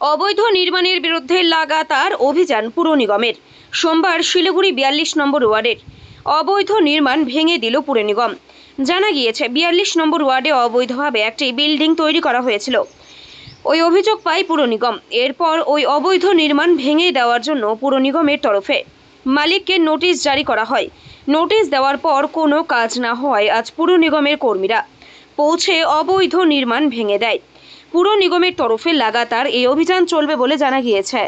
অবৈধ নির্মাণের বিরুদ্ধে লাগাতার অভিযান পুর নিগমের। সোমবার শিলিগুড়ি বিয়াল্লিশ নম্বর ওয়ার্ডের অবৈধ নির্মাণ ভেঙে দিল পুর নিগম। জানা গিয়েছে, বিয়াল্লিশ নম্বর ওয়ার্ডে অবৈধভাবে একটি বিল্ডিং তৈরি করা হয়েছিল। ওই অভিযোগ পায় পুর নিগম। এরপর ওই অবৈধ নির্মাণ ভেঙে দেওয়ার জন্য পুর নিগমের তরফে মালিককে নোটিশ জারি করা হয়। নোটিশ দেওয়ার পর কোনো কাজ না হওয়ায় আজ পুর নিগমের কর্মীরা পৌঁছে অবৈধ নির্মাণ ভেঙে দেয়। পুর নিগমের তরফে লাগাতার এই অভিযান চলবে বলে জানা গিয়েছে।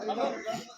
এই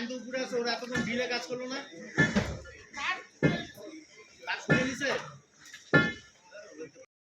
লাইন তো আছে ওরা এতক্ষণ বিলে কাজ করল না।